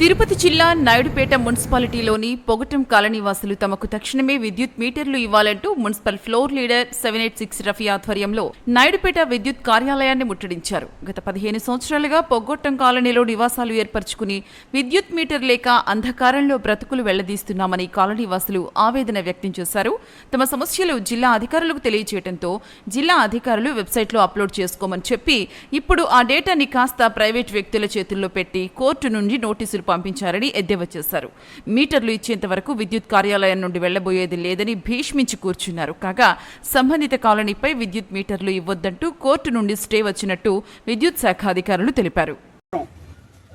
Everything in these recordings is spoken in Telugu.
తిరుపతి జిల్లా నాయుడుపేట మున్సిపాలిటీలోని పొగటం కాలనీవాసులు తమకు తక్షణమే విద్యుత్ మీటర్లు ఇవ్వాలంటూ municipal floor leader seven eight six Rafi ఆధ్వర్యంలో నాయుడుపేట విద్యుత్ కార్యాలయాన్ని ముట్టడించారు. గత పదిహేను సంవత్సరాలుగా పొగొట్టం కాలనీలో నివాసాలు ఏర్పరచుకుని విద్యుత్ మీటర్ లేక అంధకారంలో బ్రతుకులు వెళ్ళదీస్తున్నామని కాలనీవాసులు ఆవేదన వ్యక్తం చేశారు. తమ సమస్యలు జిల్లా అధికారులకు తెలియజేయడంతో జిల్లా అధికారులు వెబ్సైట్లో అప్లోడ్ చేసుకోమని చెప్పి ఇప్పుడు ఆ డేటాని కాస్త ప్రైవేట్ వ్యక్తుల చేతుల్లో పెట్టి కోర్టు నుండి నోటీసులు పంపించారని ఎద్దేవా చేశారు. మీటర్లు ఇచ్చేంత వరకు విద్యుత్ కార్యాలయం నుండి వెళ్ళబోయేది లేదని భీష్మించి కూర్చున్నారు. కాగా సంబంధిత కాలనీపై విద్యుత్ మీటర్లు ఇవ్వొద్దంటూ కోర్టు నుండి స్టే వచ్చినట్టు విద్యుత్ శాఖ అధికారులు తెలిపారు.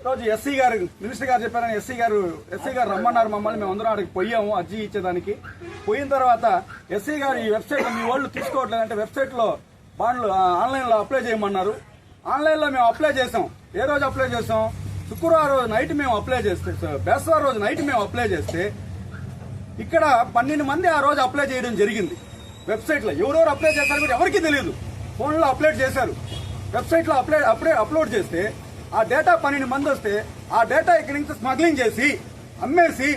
రోజు ఎస్సీ గారు మినిస్టర్ గారు చెప్పారని ఎస్సీ గారు ఎస్సీ గారు రమ్మన్నారు మమ్మల్ని మేము అందరం అక్కడికి పోయాము అర్జీ ఇచ్చేదానికి. పోయిన తర్వాత ఎస్సీ గారు ఈ వెబ్సైట్ మీ వాళ్ళు తీసుకోవట్లేదంటే వెబ్సైట్లో బాండ్లు ఆన్లైన్లో అప్లై చేయమన్నారు. ఆన్లైన్లో మేము అప్లై చేసాం. ఏ రోజు అప్లై చేసాం? శుక్రవారం రోజు నైట్ మేము అప్లై చేస్తే బేస్తవారం రోజు నైట్ మేము అప్లై చేస్తే ఇక్కడ పన్నెండు మంది ఆ రోజు అప్లై చేయడం జరిగింది. వెబ్సైట్లో ఎవరెవరు అప్లై చేశారు కూడా ఎవరికీ తెలియదు. ఫోన్లో అప్లోడ్ చేశారు. వెబ్సైట్లో అప్లై అప్లై అప్లోడ్ చేస్తే ఆ డేటా పన్నెండు మంది వస్తే ఆ డేటా ఇక్కడి నుంచి స్మగ్లింగ్ చేసి అమ్మేసి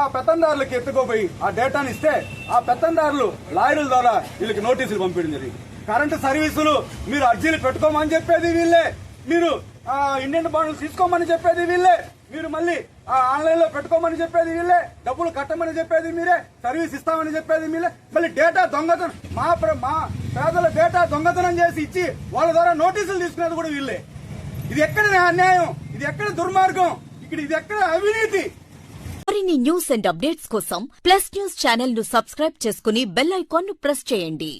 ఆ పెత్తందారులకు ఎత్తుకోపోయి ఆ డేటాని ఇస్తే ఆ పెత్తందారులు లాయర్ల ద్వారా వీళ్ళకి నోటీసులు పంపించడం జరిగింది. కరెంటు సర్వీసులు మీరు అర్జీలు పెట్టుకోమని చెప్పేది వీళ్ళే. మీరు ఆ, ఇండియన్ బాండ్లు తీసుకోమని చెప్పేది వీళ్ళే. మీరు మళ్ళీ ఆ, ఆన్లైన్లో పెట్టుకోమని చెప్పేది వీళ్ళే. డబ్బులు కట్టమని చెప్పేది మీరే. సర్వీస్ ఇస్తామని చెప్పేది మీరే. మళ్ళీ డేటా దొంగతనం. మా మా పేదల డేటా దొంగతనం చేసి ఇచ్చి వాళ్ళ ద్వారా నోటీసులు తీసుకునేది కూడా వీళ్ళే. ఇది ఎక్కడ అన్యాయం? ఇది ఎక్కడ దుర్మార్గం? ఇక్కడ ఇది ఎక్కడ అవినీతి? మరిన్ని న్యూస్ అండ్ అప్డేట్స్ కోసం ప్లస్ న్యూస్ ఛానల్ను సబ్స్క్రైబ్ చేసుకుని బెల్ ఐకాన్ను ప్రెస్ చేయండి.